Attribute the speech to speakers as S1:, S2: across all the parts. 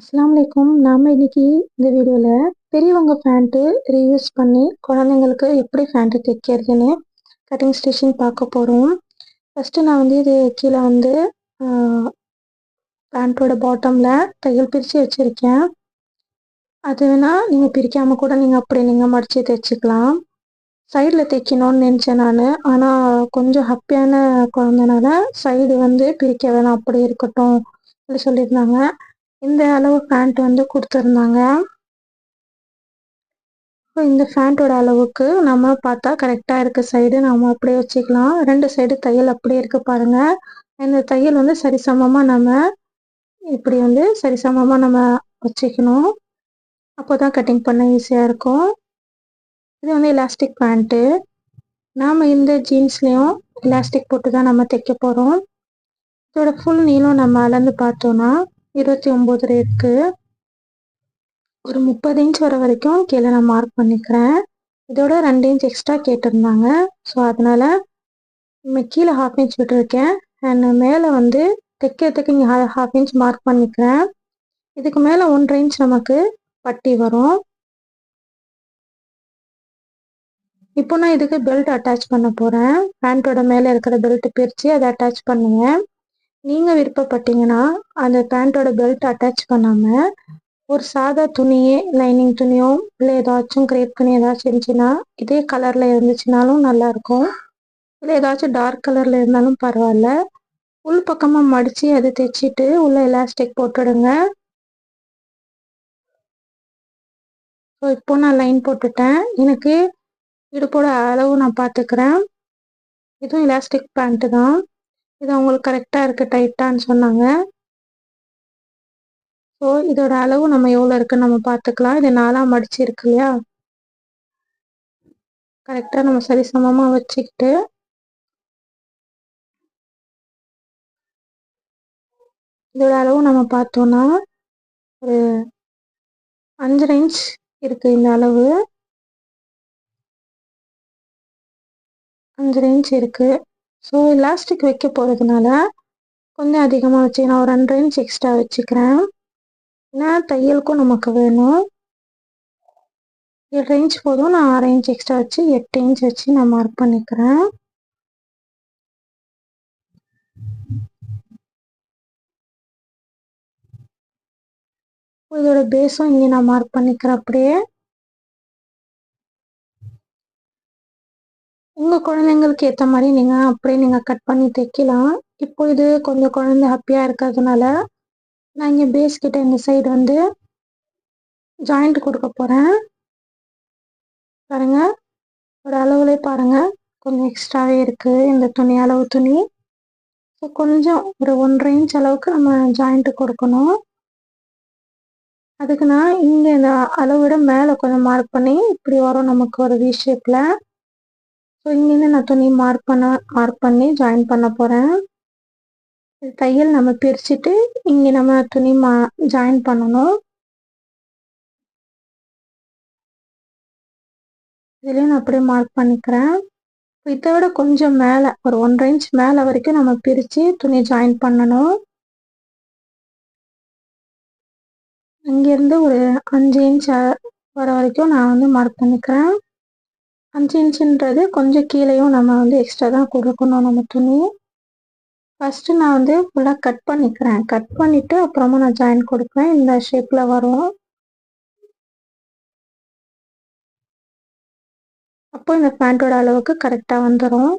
S1: அஸ்லாம் வலைக்கும் நாம் இன்னைக்கு இந்த வீடியோவில் பெரியவங்க ஃபேண்ட்டு ரீயூஸ் பண்ணி குழந்தைங்களுக்கு எப்படி ஃபேண்ட்டு தைக்கிறதுன்னு கட்டிங் ஸ்டிச்சிங் பார்க்க போகிறோம் ஃபஸ்ட்டு நான் வந்து இது கீழே வந்து பேண்ட்டோட பாட்டமில் தையல் பிரித்து வச்சுருக்கேன். அது வேணால் நீங்கள் பிரிக்காமல் கூட நீங்கள் அப்படி நீங்கள் மடித்து தைச்சிக்கலாம். சைடில் தைக்கணும்னு நினச்சேன் நான். ஆனால் கொஞ்சம் ஹப்பியான குழந்தனால சைடு வந்து பிரிக்க வேணாம். அப்படி இருக்கட்டும். அப்படி சொல்லியிருந்தாங்க. இந்த அளவு பேண்ட் வந்து கொடுத்துருந்தாங்க. இந்த பேண்ட்டோட அளவுக்கு நம்ம பார்த்தா கரெக்டாக இருக்க சைடு நம்ம அப்படியே வச்சுக்கலாம். ரெண்டு சைடு தையல் அப்படியே இருக்கு பாருங்க. இந்த தையல் வந்து சரிசமமாக நம்ம இப்படி வந்து சரிசமமாக நம்ம வச்சுக்கணும். அப்போ தான் கட்டிங் பண்ண ஈஸியாக இருக்கும். இது வந்து எலாஸ்டிக் பேண்ட்டு நாம் இந்த ஜீன்ஸ்லேயும் எலாஸ்டிக் போட்டு தான் நம்ம தைக்க போகிறோம் இதோட ஃபுல் நீளம் நம்ம அளந்து பார்த்தோன்னா இருபத்தி ஒம்பது இருக்கு. ஒரு முப்பது இன்ச் வர வரைக்கும் கீழே நான் மார்க் பண்ணிக்கிறேன். இதோட ரெண்டு இன்ச் எக்ஸ்ட்ரா கேட்டிருந்தாங்க. ஸோ அதனால கீழே ஹாஃப் இன்ச் விட்டுருக்கேன். அண்ட் மேலே வந்து தைக்கிறதுக்கு இங்கே ஹாஃப் இன்ச் மார்க் பண்ணிக்கிறேன். இதுக்கு மேலே ஒன்றரை இன்ச் நமக்கு பட்டி வரும். இப்போ நான் இதுக்கு பெல்ட் அட்டாச் பண்ண போகிறேன் பேண்ட்டோட மேலே இருக்கிற பெல்ட் பிரித்து அதை அட்டாச் பண்ணுவேன். நீங்கள் விருப்பப்பட்டீங்கன்னா அந்த பேண்ட்டோட பெல்ட் அட்டாச் பண்ணாமல் ஒரு சாதா துணியே லைனிங் துணியோ இல்லை ஏதாச்சும் கிரேப் துணி ஏதாச்சும் இருந்துச்சுன்னா இதே கலரில் இருந்துச்சுனாலும் நல்லாயிருக்கும். இல்லை ஏதாச்சும் டார்க் கலரில் இருந்தாலும் பரவாயில்ல. உள் பக்கமாக மடித்து அதை தைச்சிட்டு உள்ள எலாஸ்டிக் போட்டுடுங்க ஸோ இப்போ நான் லைன் போட்டுட்டேன். எனக்கு இடுப்போட அளவு நான் பார்த்துக்கிறேன். இதுவும் எலாஸ்டிக் பேண்ட்டு தான். இது அவங்களுக்கு கரெக்டாக இருக்குது டைட்டான்னு சொன்னாங்க. ஸோ இதோட அளவு நம்ம எவ்வளோ இருக்குன்னு நம்ம பார்த்துக்கலாம். இது நாலாம் மடிச்சு இருக்கு இல்லையா? கரெக்டாக நம்ம சரி சமமாக வச்சுக்கிட்டு இதோட அளவு நம்ம பார்த்தோன்னா ஒரு அஞ்சரை இன்ச் இருக்குது இந்த அளவு. அஞ்சரை இன்ச் இருக்குது ஸோ எலாஸ்டிக் வைக்க போகிறதுனால கொஞ்சம் அதிகமாக வச்சு நான் ஒரு ரெண்டு இன்ச் எக்ஸ்ட்ரா வச்சுக்கிறேன். ஏன்னா தையலுக்கும் நமக்கு வேணும். ஏழு இன்ச் போதும். நான் ஆறு இன்ச் எக்ஸ்ட்ரா வச்சு எட்டு இன்ச் வச்சு நான் மார்க் பண்ணிக்கிறேன். இதோட பேஸும் இங்கே நான் மார்க் பண்ணிக்கிறேன் அப்படியே. உங்கள் குழந்தைங்களுக்கு ஏற்ற மாதிரி நீங்கள் அப்படியே நீங்கள் கட் பண்ணி தைக்கலாம். இப்போ இது கொஞ்சம் குழந்தை ஹாப்பியாக இருக்கிறதுனால நான் இங்கே பேஸ் கிட்ட இந்த சைடு வந்து ஜாயிண்ட் கொடுக்க போகிறேன் பாருங்க. ஒரு அளவுலே பாருங்க. கொஞ்சம் எக்ஸ்ட்ராவே இருக்குது இந்த துணி அளவு துணி. ஸோ கொஞ்சம் ஒரு ஒன்றரை இன்ச் அளவுக்கு நம்ம ஜாயிண்ட்டு கொடுக்கணும். அதுக்கு நான் இங்கே இந்த அளவிட மேலே கொஞ்சம் மார்க் பண்ணி இப்படி வரும் நமக்கு ஒரு வி ஷேப்பில் ஸோ இங்கேருந்து நான் துணி மார்க் பண்ண மார்க் பண்ணி ஜாயின் பண்ண போகிறேன் தையல் நம்ம பிரிச்சுட்டு இங்கே நம்ம துணி மா ஜாயின் பண்ணணும். இதுலேயும் நான் அப்படியே மார்க் பண்ணிக்கிறேன். இதை விட கொஞ்சம் மேலே ஒரு ஒன்றரை இன்ச் மேலே வரைக்கும் நம்ம பிரித்து துணி ஜாயின் பண்ணணும். இங்கேருந்து ஒரு அஞ்சு இன்ச் வர வரைக்கும் நான் வந்து மார்க் பண்ணிக்கிறேன். அஞ்சு இன்ச்சுன்றது கொஞ்சம் கீழேயும் நம்ம வந்து எக்ஸ்ட்ரா தான் கொடுக்கணும் நம்ம துணி ஃபஸ்ட்டு நான் வந்து ஃபுல்லாக கட் பண்ணிக்கிறேன். கட் பண்ணிவிட்டு அப்புறமா நான் ஜாயின் கொடுப்பேன் இந்த ஷேப்பில் வரும். அப்போ இந்த பேண்ட்டோட அளவுக்கு கரெக்டாக வந்துடும்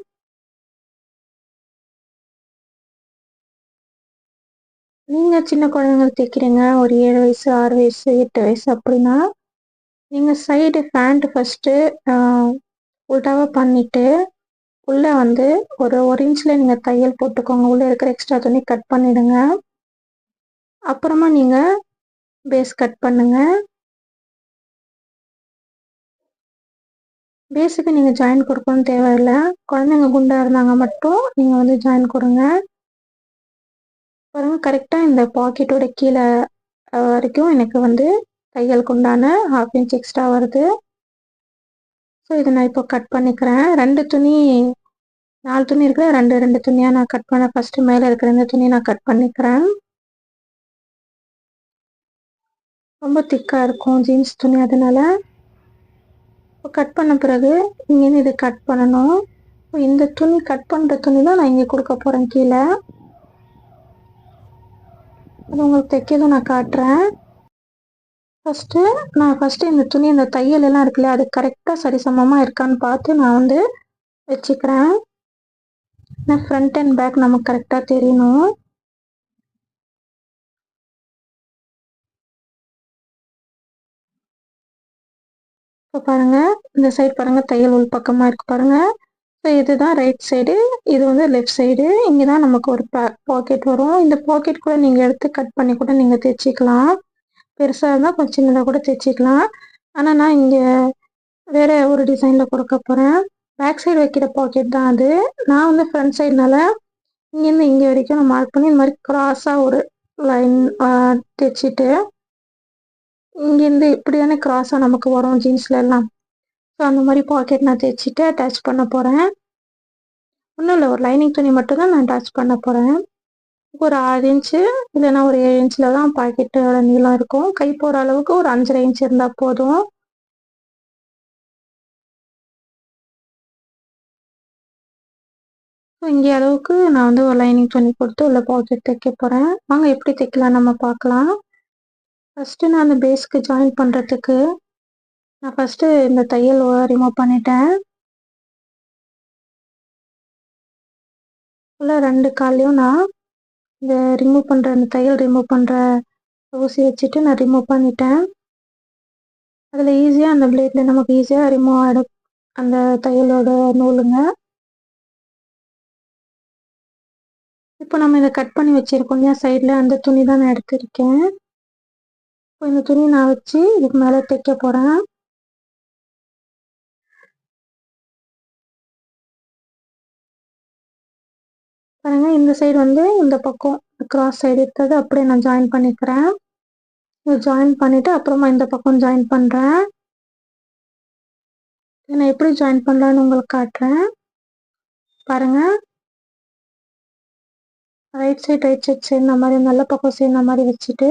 S1: நீங்கள் சின்ன குழந்தைங்களுக்கு தைக்கிறீங்க. ஒரு ஏழு வயசு ஆறு வயசு எட்டு வயசு அப்படின்னா நீங்கள் சைடு பேண்ட் ஃபஸ்ட்டு உல்டாவாக பண்ணிவிட்டு உள்ளே வந்து ஒரு ஒரு இன்ச்சில் நீங்கள் தையல் போட்டுக்கோங்க. உள்ளே இருக்கிற எக்ஸ்ட்ரா துணி கட் பண்ணிவிடுங்க அப்புறமா நீங்கள் பேஸ் கட் பண்ணுங்கள் பேஸுக்கு நீங்கள் ஜாயின் கொடுக்கணும் தேவையில்லை. குழந்தைங்க குண்டாக இருந்தாங்க மட்டும் நீங்கள் வந்து ஜாயின் கொடுங்க. பாருங்கள் கரெக்டாக இந்த பாக்கெட்டோட கீழே வரைக்கும் எனக்கு வந்து தையலுக்கு உண்டான ஹாஃப் இன்ச் எக்ஸ்ட்ரா வருது. ஸோ இதை நான் இப்போ கட் பண்ணிக்கிறேன். ரெண்டு துணி நாலு துணி இருக்கிற ரெண்டு ரெண்டு துணியாக நான் கட் பண்ண ஃபஸ்ட்டு மேலே இருக்கிற இந்த துணியை நான் கட் பண்ணிக்கிறேன். ரொம்ப திக்காக இருக்கும் ஜீன்ஸ் துணி அதனால. இப்போ கட் பண்ண பிறகு இங்கேருந்து இது கட் பண்ணணும். இப்போ இந்த துணி கட் பண்ணுற துணி தான் நான் இங்கே கொடுக்க போகிறேன் கீழே. அது உங்களுக்கு தைக்கிறதும் நான் காட்டுறேன். ஃபஸ்ட்டு நான் ஃபஸ்ட்டு இந்த துணி இந்த தையல் எல்லாம் இருக்குல்ல அது கரெக்டாக சரிசமமாக இருக்கான்னு பார்த்து நான் வந்து வச்சுக்கிறேன். நான் ஃப்ரண்ட் அண்ட் பேக் நமக்கு கரெக்டாக தெரியணும். இப்போ பாருங்க இந்த சைடு பாருங்கள் தையல் உள் பக்கமாக இருக்கு பாருங்க. ஸோ இதுதான் ரைட் சைடு இது வந்து லெஃப்ட் சைடு இங்கே தான் நமக்கு ஒரு பாக்கெட் வரும். இந்த பாக்கெட் கூட நீங்கள் எடுத்து கட் பண்ணி கூட நீங்கள் தைச்சிக்கலாம். பெருசாக இருந்தால் கொஞ்சம் சின்னதாக கூட தைச்சிக்கலாம் ஆனால் நான் இங்கே வேறு ஒரு டிசைனில் கொடுக்க போகிறேன் பேக் சைடு வைக்கிற பாக்கெட் தான் அது. நான் வந்து ஃப்ரண்ட் சைடுனால இங்கேருந்து இங்கே வரைக்கும் நான் மார்க் பண்ணி இந்த மாதிரி கிராஸாக ஒரு லைன் தைச்சிட்டு இங்கேருந்து இப்படி தானே கிராஸாக நமக்கு வரும் ஜீன்ஸில் எல்லாம். ஸோ அந்த மாதிரி பாக்கெட் நான் தைச்சிட்டு அட்டாச் பண்ண போகிறேன் ஒன்றும் இல்லை ஒரு லைனிங் துணி மட்டும்தான் நான் அட்டாச் பண்ண போகிறேன் ஒரு ஆறு இன்ச்சு இல்லைன்னா ஒரு ஏழு இன்ச்சில் தான் பாக்கெட்டோட நீளம் இருக்கும். கை போகிற அளவுக்கு ஒரு அஞ்சரை இன்ச் இருந்தால் போதும். இங்கே அளவுக்கு நான் வந்து ஒரு லைனிங் துணி கொடுத்து உள்ள பாக்கெட் தைக்க போகிறேன் வாங்க எப்படி தைக்கலாம் நம்ம பார்க்கலாம். ஃபஸ்ட்டு நான் அந்த பேஸ்க்கு ஜாயின் பண்ணுறதுக்கு நான் ஃபஸ்ட்டு இந்த தையல் ரிமூவ் பண்ணிட்டேன். ஃபுல்லாக ரெண்டு கால்லையும் நான் இந்த ரிமூவ் பண்ணுற அந்த தையல் ரிமூவ் பண்ணுற ஊசி வச்சுட்டு நான் ரிமூவ் பண்ணிட்டேன். அதில் ஈஸியாக அந்த பிளேட்ல நமக்கு ஈஸியாக ரிமூவ் ஆகிடும் அந்த தையலோட நூலுங்க. இப்போ நம்ம இதை கட் பண்ணி வச்சுருக்கோம் இல்லையா சைடில் அந்த துணி தான் நான் எடுத்திருக்கேன். இப்போ இந்த துணி நான் வச்சு இதுக்கு மேலே தைக்க போகிறேன் பாருங்க இந்த சைடு வந்து இந்த பக்கம் கிராஸ் சைடு இருக்கிறது அப்படியே நான் ஜாயின் பண்ணிக்கிறேன். இது ஜாயின் பண்ணிவிட்டு அப்புறமா இந்த பக்கம் ஜாயின் பண்ணுறேன் நான் எப்படி ஜாயின் பண்ணலான்னு உங்களுக்கு காட்டுறேன். பாருங்கள் ரைட் சைட் ரைட் சைட் சேர்ந்த மாதிரி நல்ல பக்கம் சேர்ந்த மாதிரி வச்சுட்டு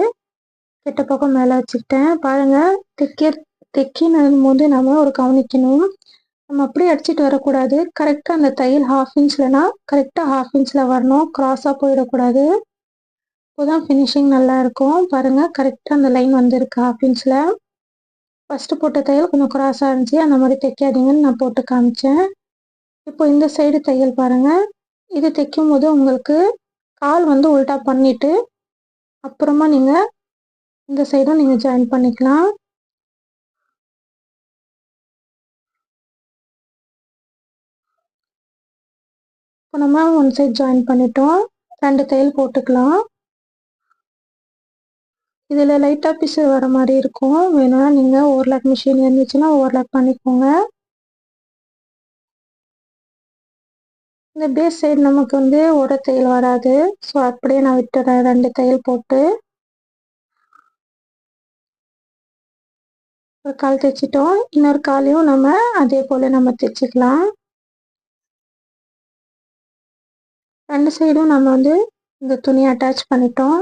S1: கெட்ட பக்கம் மேலே வச்சுக்கிட்டேன். பாருங்கள் தைக்க தைக்கினும் போது நம்ம ஒரு கவனிக்கணும். நம்ம அப்படியே அடிச்சுட்டு வரக்கூடாது. கரெக்டாக அந்த தையல் ஹாஃப் இன்ச்லனா கரெக்டாக ஹாஃப் இன்ச்சில் வரணும். க்ராஸாக போயிடக்கூடாது. இப்போதான் ஃபினிஷிங் நல்லா இருக்கும். பாருங்கள் கரெக்டாக அந்த லைன் வந்திருக்கு ஹாஃப் இன்ச்சில் ஃபஸ்ட்டு போட்ட தையல் கொஞ்சம் க்ராஸாக இருந்துச்சு. அந்த மாதிரி தைக்காதீங்கன்னு நான் போட்டு காமிச்சேன். இப்போ இந்த சைடு தையல் பாருங்கள் இது தைக்கும் போது உங்களுக்கு கால் வந்து உல்ட்டா பண்ணிவிட்டு அப்புறமா நீங்கள் இந்த சைடும் நீங்கள் ஜாயின் பண்ணிக்கலாம். இப்போ நம்ம ஒன் சைட் ஜாயின் பண்ணிட்டோம். ரெண்டு தையல் போட்டுக்கலாம். இதில் லைட்டாக பிசு வர மாதிரி இருக்கும். வேணும்னா நீங்கள் ஓவர்லாக் மிஷின் இருந்துச்சுன்னா ஓவர்லாக் பண்ணிக்கோங்க. இந்த பேஸ் சைடு நமக்கு வந்து ஒரு தையல் வராது. ஸோ அப்படியே நான் விட்டுறேன். ரெண்டு தையல் போட்டு. ஒரு கால் தைச்சிட்டோம் இன்னொரு காலையும் நம்ம அதே போல் நம்ம தைச்சிக்கலாம் ரெண்டு சைடும் நம்ம வந்து இந்த துணியை அட்டாச் பண்ணிட்டோம்.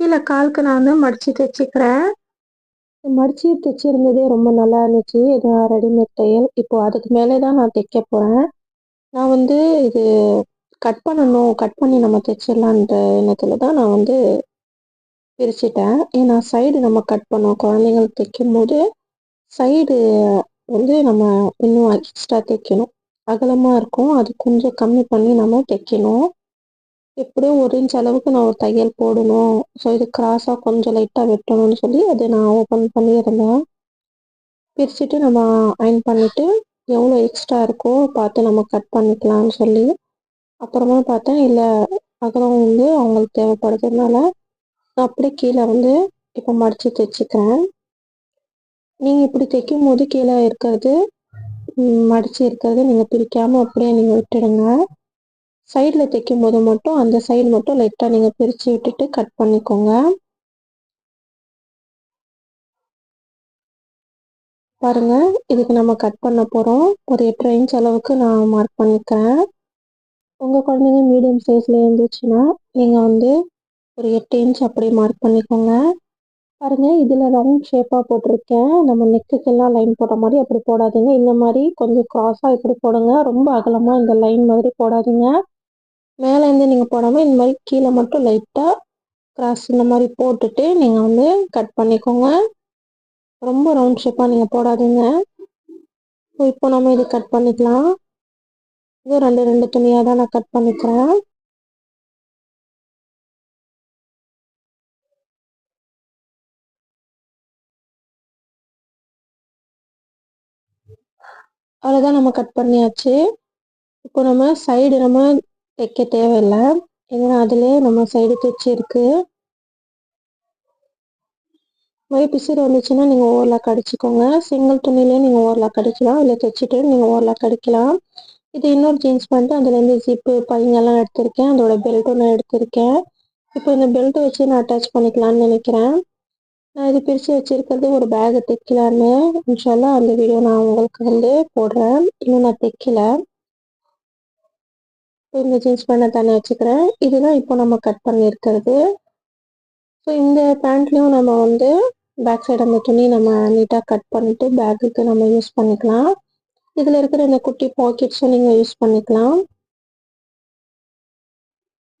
S1: கீழே காலுக்கு நான் வந்து மடித்து தைச்சிக்கிறேன். மடித்து தைச்சிருந்ததே ரொம்ப நல்லா இருந்துச்சு. இது ரெடிமேட் தையல். இப்போது அதுக்கு மேலே தான் நான் தைக்க போகிறேன் நான் வந்து இது கட் பண்ணணும். கட் பண்ணி நம்ம தைச்சிடலான்ற எண்ணத்தில் தான் நான் வந்து பிரிச்சுட்டேன். ஏன்னா சைடு நம்ம கட் பண்ணோம். குழந்தைங்களுக்கு தைக்கும் போது சைடு வந்து நம்ம இன்னும் எக்ஸ்ட்ரா தைக்கணும். அகலமாக இருக்கும். அது கொஞ்சம் கம்மி பண்ணி நம்ம தைக்கணும். எப்படியும் ஒரு இன்ச் அளவுக்கு நான் ஒரு தையல் போடணும். ஸோ இது கிராஸாக கொஞ்சம் லைட்டாக வெட்டணும்னு சொல்லி அதை நான் ஓப்பன் பண்ணியிருந்தேன். பிரிச்சுட்டு நம்ம அயன் பண்ணிவிட்டு எவ்வளோ எக்ஸ்ட்ரா இருக்கோ பார்த்து நம்ம கட் பண்ணிக்கலாம்னு சொல்லி அப்புறமா பார்த்தேன் இல்லை அகலம் வந்து அவங்களுக்கு தேவைப்படுறதுனால நான் அப்படியே கீழே வந்து இப்போ மடித்து தைச்சிக்கிறேன். நீங்கள் இப்படி தைக்கும் போது கீழே இருக்கிறது மடித்து இருக்கிறது நீங்கள் பிரிக்காமல் அப்படியே நீங்கள் விட்டுடுங்க. சைடில் தைக்கும் போது மட்டும் அந்த சைடு மட்டும் லைட்டாக நீங்கள் பிரித்து விட்டுட்டு கட் பண்ணிக்கோங்க. பாருங்கள் இதுக்கு நம்ம கட் பண்ண போகிறோம் ஒரு எட்டரை இன்ச் அளவுக்கு நான் மார்க் பண்ணிக்கிறேன். உங்கள் குழந்தைங்க மீடியம் சைஸில் இருந்துச்சுன்னா நீங்கள் வந்து ஒரு எட்டு இன்ச் அப்படியே மார்க் பண்ணிக்கோங்க. பாருங்கள் இதில் ரவுண்ட் ஷேப்பாக போட்டிருக்கேன். நம்ம நெக்குக்கெல்லாம் லைன் போட்ட மாதிரி அப்படி போடாதீங்க. இந்த மாதிரி கொஞ்சம் க்ராஸாக இப்படி போடுங்க. ரொம்ப அகலமாக இந்த லைன் மாதிரி போடாதீங்க. மேலேருந்து நீங்கள் போடாமல் இந்த மாதிரி கீழே மட்டும் லைட்டாக கிராஸ் இந்த மாதிரி போட்டுட்டு நீங்கள் வந்து கட் பண்ணிக்கோங்க. ரொம்ப ரவுண்ட் ஷேப்பாக நீங்கள் போடாதீங்க. ஸோ இப்போ நம்ம இது கட் பண்ணிக்கலாம். இது ரெண்டு ரெண்டு துணியாக தான் நான் கட் பண்ணிக்கிறேன். அவ்வளோதான் நம்ம கட் பண்ணியாச்சு. இப்போ நம்ம சைடு நம்ம தைக்க தேவையில்லை. ஏன்னா அதிலே நம்ம சைடு தைச்சிருக்கு மாதிரி பிசுறு வந்துச்சுன்னா நீங்கள் ஓவர்லாக் அடிச்சுக்கோங்க. சிங்கிள் துணிலேயே நீங்கள் ஓவர்லாக் அடிக்கலாம். இல்லை தைச்சிட்டு நீங்கள் ஓவர்லாக் அடிக்கலாம். இது இன்னொரு ஜீன்ஸ் பண்ணிட்டு அதுலேருந்து ஜிப்பு பையங்கெல்லாம் எடுத்திருக்கேன். அதோட பெல்ட்டும் நான் எடுத்திருக்கேன். இப்போ இந்த பெல்ட் வச்சு நான் அட்டாச் பண்ணிக்கலாம்னு நினைக்கிறேன். நான் இது பிரித்து வச்சுருக்கிறது ஒரு பேகு தைக்கலான்னு. இன்ஷால்லாம் அந்த வீடியோ நான் உங்களுக்கு வந்து போடுறேன். இன்னும் நான் தைக்கல. இந்த ஜீன்ஸ் பேண்டை தானே வச்சுக்கிறேன். இதுதான் இப்போ நம்ம கட் பண்ணியிருக்கிறது. ஸோ இந்த பேண்ட்லேயும் நம்ம வந்து பேக் சைடு அந்த துணி நம்ம நீட்டாக கட் பண்ணிவிட்டு பேக்குக்கு நம்ம யூஸ் பண்ணிக்கலாம். இதில் இருக்கிற இந்த குட்டி பாக்கெட்ஸும் நீங்கள் யூஸ் பண்ணிக்கலாம்.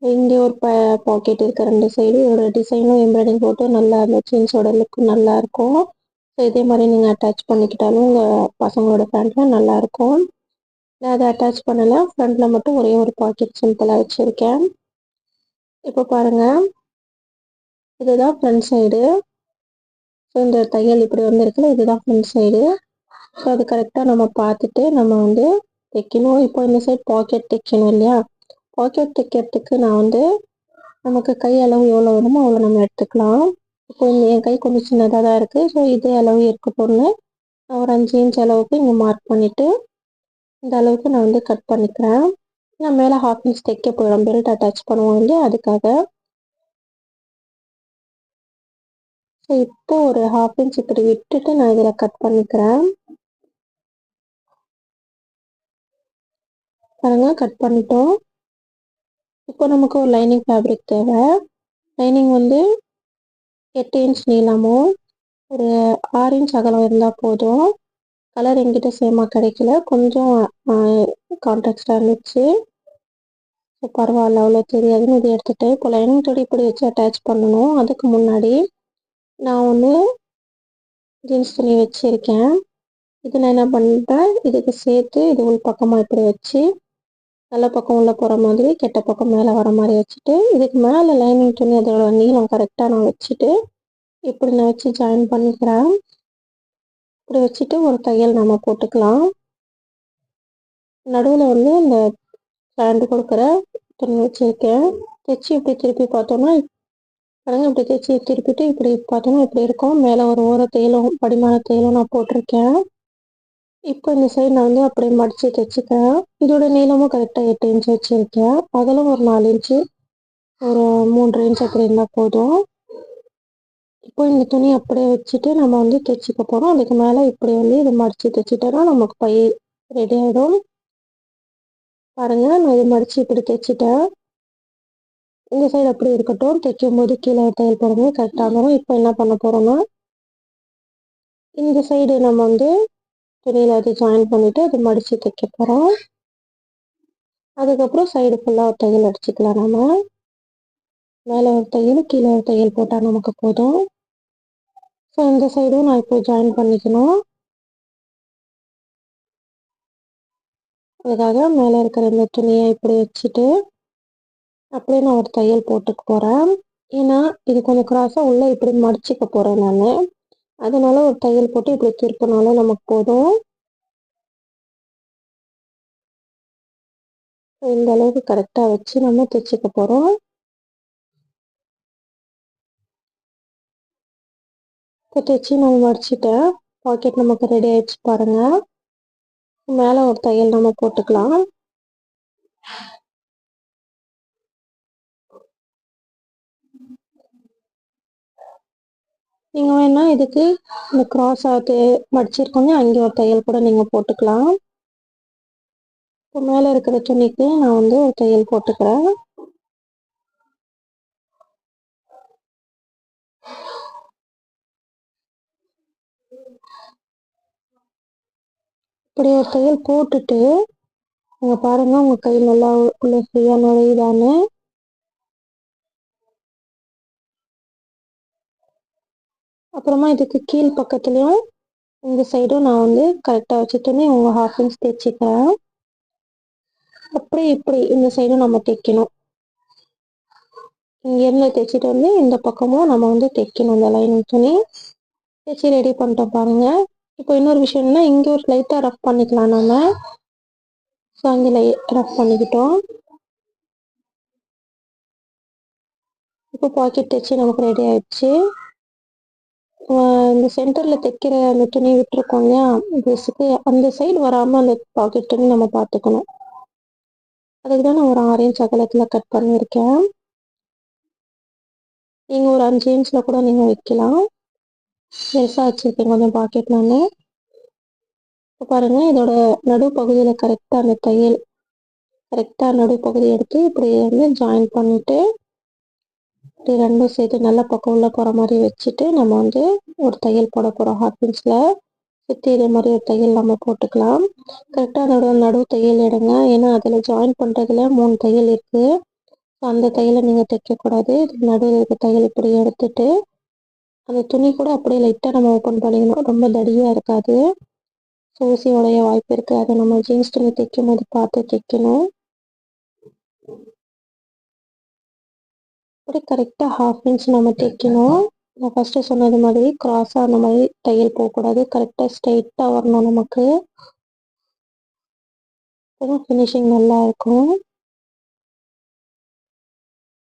S1: இங்கே ஒரு ப பாக்கெட் இருக்க ரெண்டு சைடு ஒரு டிசைனும் எம்ப்ராய்டிங் போட்டு நல்லா அந்த ஜீன்ஸோட லுக்கும் நல்லாயிருக்கும் ஸோ இதே மாதிரி நீங்கள் அட்டாச் பண்ணிக்கிட்டாலும் உங்கள் பசங்களோட பேண்ட்டில் நல்லாயிருக்கும் நான் அதை அட்டாச் பண்ணலை. ஃப்ரண்ட்டில் மட்டும் ஒரே ஒரு பாக்கெட் சிம்பிளாக வச்சுருக்கேன். இப்போ பாருங்கள் இதுதான் ஃப்ரண்ட் சைடு ஸோ இந்த தையல் இப்படி வந்துருக்குல்ல இதுதான் ஃப்ரண்ட் சைடு ஸோ அது கரெக்டாக நம்ம பார்த்துட்டு நம்ம வந்து தைக்கணும். இப்போ இந்த சைட் பாக்கெட் தைக்கணும் இல்லையா? பாக்கெட் தைக்கிறதுக்கு நான் வந்து நமக்கு கை அளவு எவ்வளோ வேணுமோ அவ்வளோ நம்ம எடுத்துக்கலாம். இப்போ என் கை கொஞ்சம் சின்னதாக தான் இருக்குது ஸோ இதே அளவு இருக்கட்டும்னு நான் ஒரு அஞ்சு இன்ச் அளவுக்கு இங்கே மார்க் பண்ணிவிட்டு இந்த அளவுக்கு நான் வந்து கட் பண்ணிக்கிறேன். நான் மேலே ஹாஃப் இன்ச் தைக்க போயிடும் பெல்ட் அட்டாச் பண்ணுவோம் இல்லையா? அதுக்காக. ஸோ இப்போ ஒரு ஹாஃப் இன்ச் இப்படி விட்டுட்டு நான் இதில் கட் பண்ணிக்கிறேன். பாருங்க கட் பண்ணிட்டோம். இப்போ நமக்கு ஒரு லைனிங் ஃபேப்ரிக் தேவை. லைனிங் வந்து எட்டு இன்ச் நீளமும் ஒரு ஆறு இன்ச் அகலம் இருந்தால் போதும். கலர் எங்கிட்ட சேமாக கிடைக்கல. கொஞ்சம் கான்ட்ராக்டாக இருந்துச்சு. ஸோ பரவாயில்ல அவ்வளோ தெரியாதுன்னு இது எடுத்துகிட்டு இப்போ லைனிங் தொடி இப்படி வச்சு அட்டாச் பண்ணணும். அதுக்கு முன்னாடி நான் ஒன்று ஜீன்ஸ் துணி வச்சுருக்கேன். இது நான் என்ன பண்ணுறேன் இதுக்கு சேர்த்து இது உள் பக்கமாக இப்படி வச்சு நல்ல பக்கம் உள்ளே போகிற மாதிரி கெட்ட பக்கம் மேலே வர மாதிரி வச்சுட்டு இதுக்கு மேலே லைனிங் துணி அதோட நீளம் கரெக்டாக நான் வச்சுட்டு இப்படி நான் வச்சு ஜாயின் பண்ணிக்கிறேன். இப்படி வச்சுட்டு ஒரு தையல் நம்ம போட்டுக்கலாம். நடுவில் வந்து இந்த ஜாயிண்ட் கொடுக்குற துணி வச்சுருக்கேன். தைச்சி இப்படி திருப்பி பார்த்தோன்னா பாருங்க இப்படி தைச்சி திருப்பிட்டு இப்படி பார்த்தோன்னா இப்படி இருக்கும். மேலே ஒரு ஓர தையலும் படிமான தையலும் நான் போட்டிருக்கேன். இப்போ இந்த சைடு நான் வந்து அப்படியே மடித்து தைச்சிக்கிறேன் இதோட நீளமும் கரெக்டாக எட்டு இன்ச் வச்சுருக்கேன். அதில் ஒரு நாலு இன்ச்சு ஒரு மூன்று இன்ச் அப்படி இருந்தால் போதும். இப்போ இந்த துணி அப்படியே வச்சுட்டு நம்ம வந்து தைச்சிக்க போகிறோம் அதுக்கு மேலே இப்படி வந்து இதை மடித்து தைச்சிட்டோன்னா நமக்கு பை ரெடி ஆகிடும் பாருங்கள் நான் இதை மடித்து இப்படி தைச்சிட்டேன். இந்த சைடு அப்படி இருக்கட்டும். தைக்கும் போது கீழே தையல் போடுறது கரெக்டாக வரும். இப்போ என்ன பண்ண போகிறோம்னா இந்த சைடு நம்ம வந்து துணியில் அது ஜாயின் பண்ணிவிட்டு அது மடித்து தைக்க போகிறோம் அதுக்கப்புறம் சைடு ஃபுல்லாக ஒரு தையல் அடிச்சுக்கலாம் நம்ம மேலே ஒரு தையல் கீழே ஒரு தையல் போட்டால் நமக்கு போதும். ஸோ இந்த சைடும் நான் இப்போ ஜாயின் பண்ணிக்கணும். அதுக்காக மேலே இருக்கிற இந்த துணியை இப்படி வச்சுட்டு அப்படியே நான் ஒரு தையல் போட்டுக்க போகிறேன் ஏன்னா இது கொஞ்சம் கிராஸாக உள்ளே இப்படி மடிச்சுக்க போகிறேன் நான். அதனால ஒரு தையல் போட்டு இப்படி திருப்பினாலும் நமக்கு போதும். இந்த அளவுக்கு கரெக்டாக வச்சு நம்ம தைச்சிக்க போகிறோம் இப்போ தைச்சி நம்ம மடிச்சிட்டேன் பாக்கெட் நமக்கு ரெடி ஆயிடுச்சு பாருங்கள் மேலே ஒரு தையல் நம்ம போட்டுக்கலாம். நீங்கள் வேணால் இதுக்கு இந்த க்ராஸ் ஆகுது மடிச்சிருக்கோங்க. அங்கே ஒரு தையல் கூட நீங்கள் போட்டுக்கலாம். இப்போ மேலே இருக்கிற துணிக்கு நான் வந்து ஒரு தையல் போட்டுக்கிறேன். இப்படி ஒரு தையல் போட்டுட்டு நீங்க பாருங்க உங்க கை நல்லா உள்ள ஃப்ரீயா நுழையுதான்னு. அப்புறமா இதுக்கு கீழ் பக்கத்துலேயும் இந்த சைடும் நான் வந்து கரெக்டாக வச்சுட்டுன்னு உங்கள் ஹாஃப் இன்ச் தைச்சிக்கிறேன் அப்படி இப்படி இந்த சைடும் நம்ம தைக்கணும் இங்கேருந்து தைச்சிட்டு வந்து இந்த பக்கமும் நம்ம வந்து தைக்கணும் இந்த லைனிங் துணி. தைச்சி ரெடி பண்ணிட்டோம் பாருங்க. இப்போ இன்னொரு விஷயம் இங்கே ஒரு லைட்டாக ரஃப் பண்ணிக்கலாம் நம்ம ஸோ அங்கே லை ரஃப் பண்ணிக்கிட்டோம். இப்போ பாக்கெட் தைச்சி நமக்கு ரெடி ஆயிடுச்சு. இந்த சென்டரில் தைக்கிற அந்த துணி விட்டுருக்கோம் இல்லையா? ட்ரெஸ்ஸுக்கு அந்த சைடு வராமல் அந்த பாக்கெட் துணி நம்ம பார்த்துக்கணும். அதுக்கு தான் நான் ஒரு ஆறு இன்ச் அகலத்தில் கட் பண்ணியிருக்கேன். நீங்கள் ஒரு அஞ்சு இன்ச்சில் கூட நீங்கள் வைக்கலாம். பெருசாக வச்சுருக்கேன் கொஞ்சம் பாக்கெட் நான். இப்போ பாருங்கள் இதோட நடுப்பகுதியில் கரெக்டாக அந்த தையல் கரெக்டாக நடுப்பகுதி எடுத்து இப்படி வந்து ஜாயின் பண்ணிவிட்டு இப்படி ரெண்டும் சேர்த்து நல்ல பக்கம் உள்ள போகிற மாதிரி வச்சுட்டு நம்ம வந்து ஒரு தையல் போட போகிறோம் ஹாட் பின்ஸில் சுற்றி இதே மாதிரி ஒரு தையல் நம்ம போட்டுக்கலாம். கரெக்டாக அதோட நடுவு தையல் எடுங்க. ஏன்னா அதில் ஜாயின் பண்ணுறதுல மூணு தையல் இருக்குது அந்த தையலை நீங்கள் தைக்கக்கூடாது. நடுவில் இருக்க தையல் இப்படி எடுத்துட்டு அந்த துணி கூட அப்படியே லைட்டாக நம்ம ஓப்பன் பண்ணிக்கணும். ரொம்ப தடியாக இருக்காது. சூசி உடைய வாய்ப்பு இருக்குது அதை நம்ம ஜீன்ஸ் துணி தைக்கும் போது பார்த்து தைக்கணும். அப்படி கரெக்டாக ஹாஃப் இன்ச் நம்ம தைக்கணும் நான் ஃபஸ்ட்டு சொன்னது மாதிரி கிராஸாக அந்த மாதிரி தையல் போகக்கூடாது. கரெக்டாக ஸ்ட்ரைட்டாக வரணும் நமக்கு. அப்போதான் ஃபினிஷிங் நல்லா இருக்கும்.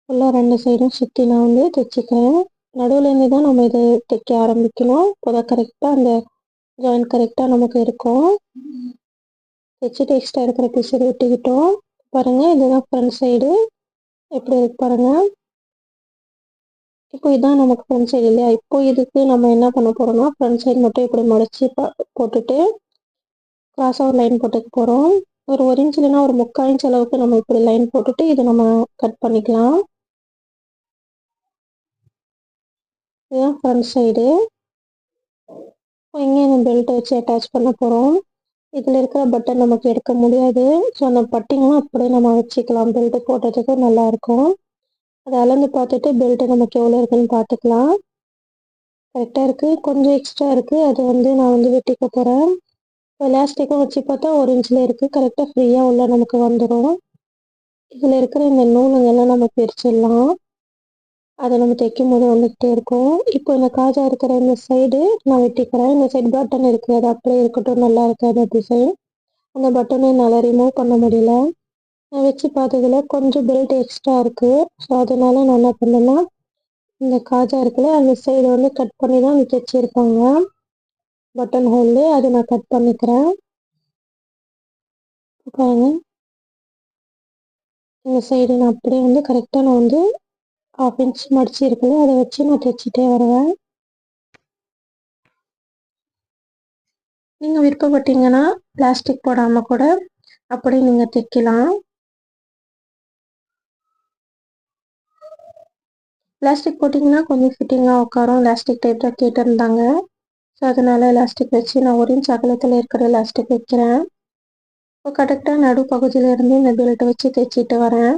S1: ஃபுல்லாக ரெண்டு சைடும் சுற்றி நான் வந்து தைச்சிக்கிறேன் நடுவுலேருந்து தான் நம்ம இதை தைக்க ஆரம்பிக்கணும். அப்போதான் கரெக்டாக அந்த ஜாயின் கரெக்டாக நமக்கு இருக்கும். தைச்சிட்டு எக்ஸ்ட்ரா இருக்கிற பீஸ் வெட்டிக்கிட்டோம் பாருங்கள் இதுதான் ஃப்ரண்ட் சைடு எப்படி இருக்கு பாருங்கள் இப்போ இதான் நமக்கு ஃப்ரண்ட் சைடு இல்லையா? இப்போ இதுக்கு நம்ம என்ன பண்ண போறோம்னா ஃப்ரண்ட் சைடு மட்டும் இப்படி மடிச்சு போட்டுட்டு கிராஸ் ஒரு லைன் போட்டுக்க போகிறோம் ஒரு ஒரு இன்ச் இல்லைன்னா ஒரு முக்கால் இன்ச் அளவுக்கு நம்ம இப்படி லைன் போட்டுட்டு இதை நம்ம கட் பண்ணிக்கலாம். இதுதான் ஃப்ரண்ட் சைடு இங்கே இந்த பெல்ட்டை வச்சு அட்டாச் பண்ண போகிறோம் இதில் இருக்கிற பட்டன் நமக்கு எடுக்க முடியாது. ஸோ அந்த பட்டிங்களும் அப்படியே நம்ம வச்சுக்கலாம். பெல்ட்டு போட்டதுக்கு நல்லாயிருக்கும் அதை அளந்து பார்த்துட்டு பெல்ட்டு நமக்கு எவ்வளோ இருக்குன்னு பார்த்துக்கலாம். கரெக்டாக இருக்குது கொஞ்சம் எக்ஸ்ட்ரா இருக்குது அது வந்து நான் வந்து வெட்டிக்க போகிறேன் எலாஸ்டிக்கும் வச்சு பார்த்தா ஒரு இன்ச்சில் இருக்குது கரெக்டாக ஃப்ரீயாக உள்ள நமக்கு வந்துடும் இதில் இருக்கிற இந்த நூலுங்கெல்லாம் நம்ம பிரிச்சிடலாம். அதை நம்ம தைக்கும் போது வந்துக்கிட்டே இருக்கும். இப்போ இந்த காஜா இருக்கிற இந்த சைடு நான் வெட்டிக்கிறேன். இந்த சைடு பட்டன் இருக்குது அது அப்படியே இருக்கட்டும் நல்லா இருக்காது டிசைன் அந்த பட்டனை என்னால் ரிமூவ் பண்ண முடியல. நான் வச்சு பார்த்ததுல கொஞ்சம் பெல்ட் எக்ஸ்ட்ரா இருக்குது ஸோ அதனால நான் என்ன பண்ணேன்னா இந்த காஜா இருக்குல்ல அந்த சைடு வந்து கட் பண்ணி தான் தைச்சிருப்பாங்க பட்டன் ஹோல்டு அதை நான் கட் பண்ணிக்கிறேன். பாருங்க. இந்த சைடு நான் அப்படியே வந்து கரெக்டாக நான் வந்து ஹாஃப் இன்ச் மடிச்சு இருக்குல்ல அதை வச்சு நான் தைச்சிட்டே வருவேன். நீங்கள் விருப்பப்பட்டீங்கன்னா பிளாஸ்டிக் போடாமல் கூட அப்படி நீங்கள் தைக்கலாம் பிளாஸ்டிக் போட்டிங்கன்னா கொஞ்சம் ஃபிட்டிங்காக உட்காரும். எலாஸ்டிக் டைப் தான் கேட்டிருந்தாங்க. ஸோ அதனால் எலாஸ்டிக் வச்சு நான் ஒரு இன்ச் அகலத்தில் இருக்கிற எலாஸ்டிக் வைக்கிறேன். இப்போ கரெக்டாக நடு பகுதியிலேருந்து இந்த பெல்ட்டை வச்சு தைச்சிட்டு வரேன்.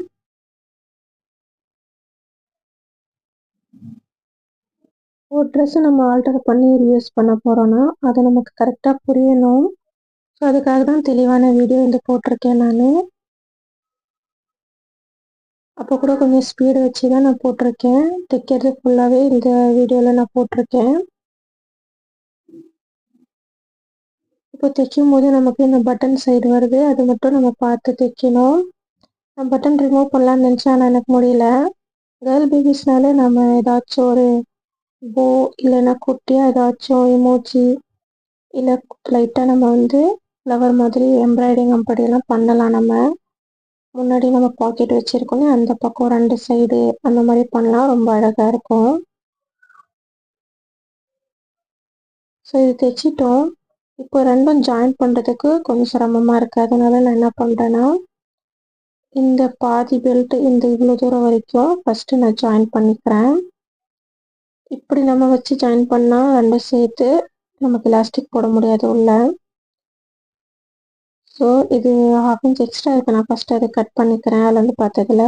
S1: ஒரு ட்ரெஸ்ஸை நம்ம ஆல்டர் பண்ணி ரியூஸ் பண்ண போகிறோன்னா அது நமக்கு கரெக்டாக புரியணும். ஸோ அதுக்காக தான் தெளிவான வீடியோ வந்து போட்டிருக்கேன் நான். அப்போ கூட கொஞ்சம் ஸ்பீடு வச்சு தான் நான் போட்டிருக்கேன். தைக்கிறது ஃபுல்லாகவே இந்த வீடியோவில் நான் போட்டிருக்கேன். இப்போ தைக்கும் போது நமக்கு இந்த பட்டன் சைடு வருது. அது மட்டும் நம்ம பார்த்து தைக்கணும். நான் பட்டன் ரிமூவ் பண்ணலாம்னு நினச்சா ஆனால் எனக்கு முடியல. கேர்ள் பேபிஸ்னாலே நம்ம ஏதாச்சும் ஒரு போ இல்லைன்னா குட்டியாக ஏதாச்சும் எமோஜி இல்லை லைட்டாக நம்ம வந்து ஃப்ளவர் மாதிரி எம்ப்ராய்டிங் அப்படியெல்லாம் பண்ணலாம் நம்ம. முன்னாடி நம்ம பாக்கெட் வச்சுருக்கோம் அந்த பக்கம் ரெண்டு சைடு அந்த மாதிரி பண்ணலாம். ரொம்ப அழகாக இருக்கும். ஸோ இது தைச்சிட்டோம். இப்போ ரெண்டும் ஜாயின் பண்ணுறதுக்கு கொஞ்சம் சிரமமாக இருக்குது அதனால நான் என்ன பண்ணுறேன்னா இந்த பாதி பெல்ட் இந்த இவ்வளோ தூரம் வரைக்கும் ஃபஸ்ட்டு நான் ஜாயின் பண்ணிக்கிறேன். இப்படி நம்ம வச்சு ஜாயின் பண்ணால் ரெண்டும் சேர்த்து நமக்கு எலாஸ்டிக் போட முடியாது உள்ள. ஸோ இது ஹாஃப் இன்ச் எக்ஸ்ட்ரா இருக்கு. நான் ஃபஸ்ட்டு அதை கட் பண்ணிக்கிறேன். அதில் பார்த்ததில்.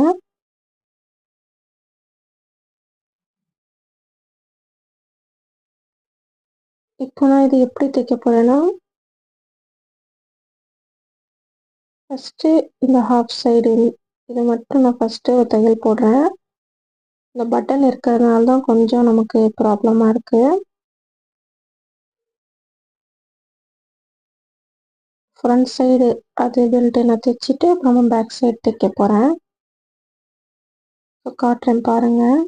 S1: இப்போ நான் இது எப்படி தைக்க போகிறேன்னா ஃபஸ்ட்டு இந்த ஹாஃப் சைடு இதை மட்டும் நான் ஃபஸ்ட்டு ஒரு தையல் போடுறேன். இந்த பட்டன் இருக்கிறதுனால தான் கொஞ்சம் நமக்கு ப்ராப்ளமாக இருக்குது ஃப்ரண்ட் சைடு அது பெல்ட்டு நான் தைச்சிட்டு அப்புறமா பேக் சைடு தைக்க போகிறேன் ஸோ காட்டுறேன் பாருங்கள்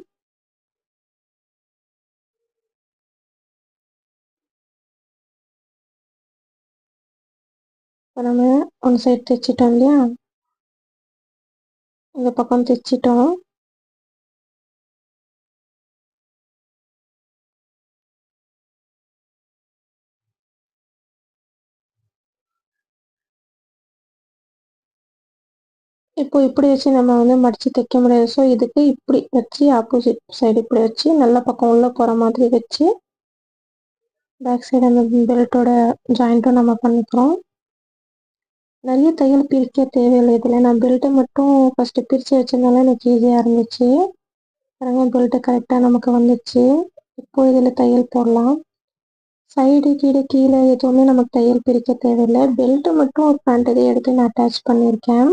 S1: இப்போ நம்ம ஒன் சைடு தைச்சிட்டோம் இல்லையா? இந்த பக்கம் தைச்சிட்டோம். இப்போ இப்படி வச்சு நம்ம வந்து மடித்து தைக்க முடியாது. ஸோ இதுக்கு இப்படி வச்சு ஆப்போசிட் சைடு இப்படி வச்சு நல்ல பக்கம் உள்ள போகிற மாதிரி வச்சு பேக் சைடு அந்த பெல்ட்டோட ஜாயிண்ட்டும் நம்ம பண்ணிக்கிறோம். நிறைய தையல் பிரிக்க தேவையில்லை. இதில் நான் பெல்ட்டை மட்டும் ஃபஸ்ட்டு பிரித்து வச்சதுனால எனக்கு ஈஸியாக இருந்துச்சு. பாருங்க பெல்ட்டு கரெக்டாக நமக்கு வந்துச்சு. இப்போ இதில் தையல் போடலாம். சைடு கீழே கீழே எதுவுமே நமக்கு தையல் பிரிக்க தேவையில்லை. பெல்ட்டு மட்டும் ஒரு பேண்ட் எடுத்து நான் அட்டாச் பண்ணியிருக்கேன்.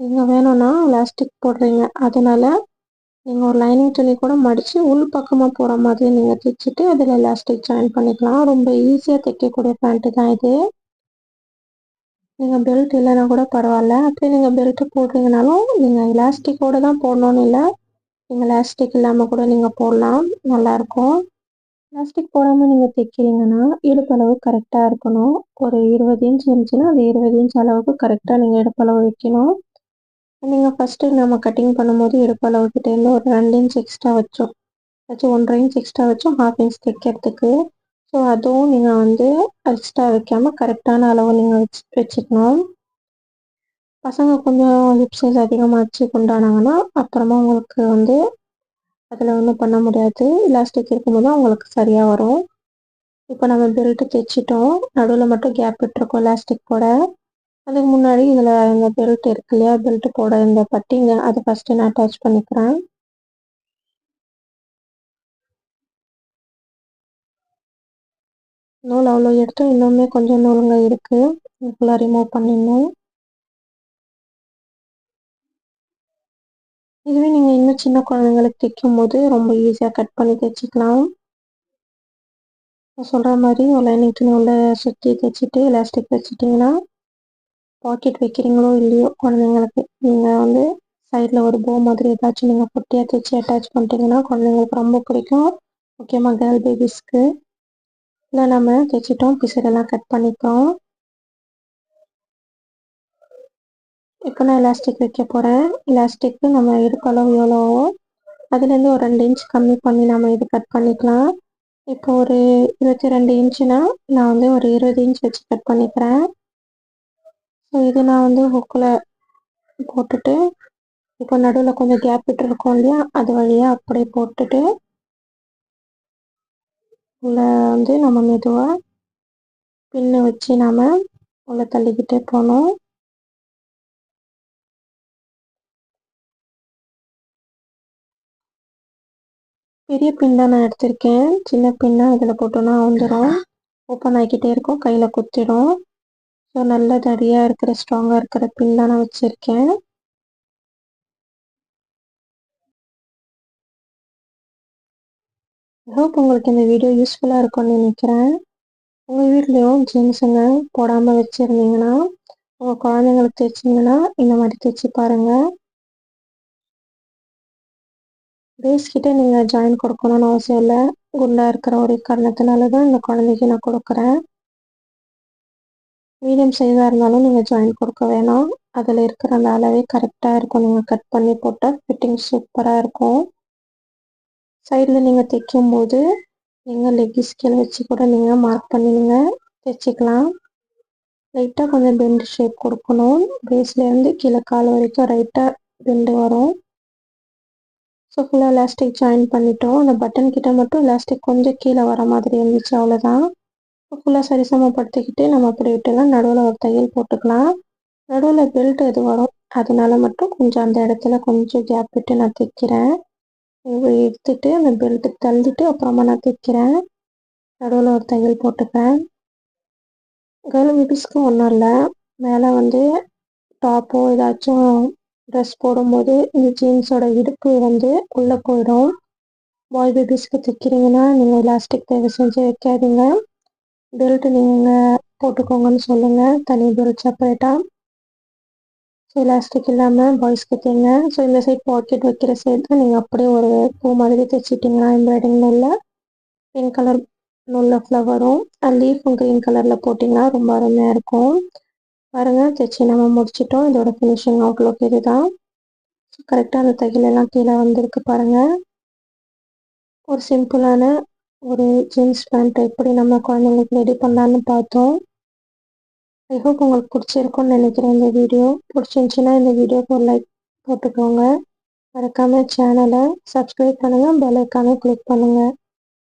S1: நீங்கள் வேணும்னா எலாஸ்டிக் போடுறீங்க. அதனால் நீங்கள் ஒரு லைனிங் துணி கூட மடித்து உள் பக்கமாக போகிற மாதிரி நீங்கள் தைச்சிட்டு அதில் எலாஸ்டிக் ஜாயின் பண்ணிக்கலாம். ரொம்ப ஈஸியாக தைக்கக்கூடிய பேண்ட்டு தான் இது. நீங்கள் பெல்ட் இல்லைன்னா கூட பரவாயில்ல. அப்படியே நீங்கள் பெல்ட்டு போடுறீங்கனாலும் நீங்கள் எலாஸ்டிக்கோடு தான் போடணும்னு இல்லை. நீங்கள் எலாஸ்டிக் இல்லாமல் கூட நீங்கள் போடலாம். நல்லாயிருக்கும் எலாஸ்டிக் போடாமல் நீங்கள் தைக்கிறீங்கன்னா இடுப்பளவு கரெக்டாக இருக்கணும். ஒரு இருபது இன்ச் இருந்துச்சுன்னா அது இருபது இன்ச் அளவுக்கு கரெக்டாக நீங்கள் இடுப்பளவு வைக்கணும். நீங்கள் ஃபஸ்ட்டு நம்ம கட்டிங் பண்ணும்போது இடுப்பளவு கிட்டேருந்து ஒரு ரெண்டு இன்ச் எக்ஸ்ட்ரா வச்சோம். வச்சு ஒன்றரை இன்ச் எக்ஸ்ட்ரா வச்சோம் ஹாஃப் இன்ச் தைக்கிறதுக்கு. ஸோ அதுவும் நீங்கள் வந்து எக்ஸ்ட்ரா வைக்காமல் கரெக்டான அளவு நீங்கள் வச்சு வச்சுக்கணும். பசங்க கொஞ்சம் ஹிப் சைஸ் அதிகமாக வச்சு கொண்டானாங்கன்னா அப்புறமா உங்களுக்கு வந்து அதில் ஒன்றும் பண்ண முடியாது. இலாஸ்டிக் இருக்கும்போது தான் உங்களுக்கு சரியாக வரும். இப்போ நம்ம பெல்ட்டு தைச்சிட்டோம். நடுவில் மட்டும் கேப் விட்டுருக்கோம் எலாஸ்டிக் போட. அதுக்கு முன்னாடி இதில் இந்த பெல்ட் இருக்கு இல்லையா? பெல்ட் போட இந்த பட்டிங்க அதை ஃபஸ்ட்டு நான் அட்டாச் பண்ணிக்கிறேன். நூல் அவ்வளோ எடுத்தோம். இன்னுமே கொஞ்சம் நூலுங்க இருக்குது ஃபுல்லாக ரிமூவ் பண்ணிடணும். இதுவே நீங்கள் இன்னும் சின்ன குழந்தைங்களுக்கு தைக்கும் போது ரொம்ப ஈஸியாக கட் பண்ணி தைச்சிக்கலாம். நான் சொல்கிற மாதிரி ஒரு லைனிங் துணி உள்ள சுற்றி தைச்சிட்டு எலாஸ்டிக் வச்சுட்டிங்கன்னா பாக்கெட் வைக்கிறீங்களோ இல்லையோ குழந்தைங்களுக்கு நீங்கள் வந்து சைடில் ஒரு போ மாதிரி ஏதாச்சும் நீங்கள் குட்டியாக தைச்சி அட்டாச் பண்ணிட்டீங்கன்னா குழந்தைங்களுக்கு ரொம்ப பிடிக்கும். முக்கியமாக கேர்ள் பேபிஸ்க்கு இல்லை நம்ம தைச்சிட்டோம் பிசரெல்லாம் கட் பண்ணிக்கிறோம் இப்போ நான் எலாஸ்டிக் வைக்க போகிறேன் எலாஸ்டிக்கு நம்ம எதுக்கெல்லாம் எவ்வளோவோ. அதுலேருந்து ஒரு ரெண்டு இன்ச் கம்மி பண்ணி நம்ம இது கட் பண்ணிக்கலாம். இப்போ ஒரு இருபத்தி ரெண்டு இன்ச்சுனா நான் வந்து ஒரு இருபது இன்ச் வச்சு கட் பண்ணிக்கிறேன். ஸோ இது நான் வந்து ஹுக்கில் போட்டுட்டு இப்போ நடுவில் கொஞ்சம் கேப் விட்டுருக்கோம் இல்லையா? அது வழியாக அப்படியே போட்டுட்டு உள்ள வந்து நம்ம மெதுவாக பின்னு வச்சு நாம் உள்ள தள்ளிக்கிட்டே போகணும். பெரிய பின் தான் நான் எடுத்திருக்கேன். சின்ன பின்னா இதில் போட்டோன்னா வந்துடும் ஓப்பன் ஆகிக்கிட்டே இருக்கும். கையில் குத்திடும். நல்ல தடியாக இருக்கிற ஸ்ட்ராங்காக இருக்கிற பின் தான் நான் வச்சுருக்கேன். ஹோப் உங்களுக்கு இந்த வீடியோ யூஸ்ஃபுல்லாக இருக்கும்னு நினைக்கிறேன். உங்கள் வீட்லேயும் ஜென்ஸுங்க போடாமல் வச்சுருந்தீங்கன்னா உங்கள் குழந்தைங்களுக்கு தைச்சிங்கன்னா இந்த மாதிரி தைச்சி பாருங்கள் பேஸ்கிட்ட நீங்கள் ஜாயின் கொடுக்கணும்னு அவசியம் இல்லை. குண்டாக இருக்கிற ஒரே காரணத்தினால தான் இந்த குழந்தைக்கு நான் கொடுக்குறேன். மீடியம் சைஸாக இருந்தாலும் நீங்கள் ஜாயின் கொடுக்க வேணாம். அதில் இருக்கிற அந்த அளவே கரெக்டாக இருக்கும். நீங்கள் கட் பண்ணி போட்டால் ஃபிட்டிங் சூப்பராக இருக்கும். சைடில் நீங்கள் தைக்கும்போது நீங்கள் லெக்கி ஸ்கேல் வச்சு கூட நீங்கள் மார்க் பண்ணி நீங்கள் தைச்சிக்கலாம் லைட்டாக கொஞ்சம் பெண்டு ஷேப் கொடுக்கணும். பேஸ்லேருந்து கீழே கால் வரைக்கும் ரைட்டாக பெண்டு வரும். ஸோ ஃபுல்லாக எலாஸ்டிக் ஜாயின் பண்ணிட்டோம். அந்த பட்டன் கிட்ட மட்டும் எலாஸ்டிக் கொஞ்சம் கீழே வர மாதிரி இருந்துச்சு அவ்வளோதான் ஃபுல்லாக சரிசமப்படுத்திக்கிட்டு நம்ம அப்படி விட்டுலாம் நடுவில் ஒரு தையல் போட்டுக்கலாம். நடுவில் பெல்ட் எது வரும் அதனால மட்டும் கொஞ்சம் அந்த இடத்துல கொஞ்சம் கேப் விட்டு நான் தைக்கிறேன். எடுத்துட்டு அந்த பெல்ட்டு தள்ளிட்டு அப்புறமா நான் தைக்கிறேன். நடுவில் ஒரு தையல் போட்டுப்பேன். கேர்ள் பேபிஸ்க்கு ஒன்றும் இல்லை. மேலே வந்து டாப்போ ஏதாச்சும் ட்ரெஸ் போடும்போது இந்த ஜீன்ஸோட இடுப்பு வந்து உள்ளே போயிடும். பாய் பேபிஸ்க்கு தைக்கிறீங்கன்னா நீங்கள் எலாஸ்டிக் தயவு செஞ்சு வைக்காதீங்க பெல்ட் நீங்கள் போட்டுக்கோங்கன்னு சொல்லுங்கள் தனி பெல்ட் செப்பரேட்டாக ஸோ எலாஸ்டிக் இல்லாமல் பாய்ஸ்க்கு தைங்க. ஸோ இந்த சைட் பாக்கெட் வைக்கிற சைடு தான் நீங்கள் அப்படியே ஒரு பூ மாதிரி தைச்சிட்டிங்கன்னா எம்ப்ராய்டிங் நூலில் பிங்க் கலர் நூலில் ஃப்ளவரும் லீஃபும் க்ரீன் கலரில் போட்டிங்கன்னா ரொம்ப அருமையாக இருக்கும். பாருங்கள் தைச்சி நம்ம முடிச்சிட்டோம். இதோட ஃபினிஷிங் அவுட்லுக் இது தான் கரெக்டாக அந்த தையலெல்லாம் கீழே வந்திருக்கு பாருங்கள் ஒரு சிம்பிளான ஒரு ஜீன்ஸ் பேண்ட் எப்படி நம்ம குழந்தைங்களுக்கு ரெடி பண்ணலான்னு பார்த்தோம். ஐ ஹோப் உங்களுக்கு பிடிச்சிருக்கும்னு நினைக்கிறேன் இந்த வீடியோ பிடிச்சிருந்துச்சின்னா இந்த வீடியோக்கு ஒரு லைக் போட்டுக்கோங்க. மறக்காமல் சேனலை சப்ஸ்கிரைப் பண்ணுங்கள் பெல் ஐக்கானை கிளிக் பண்ணுங்கள்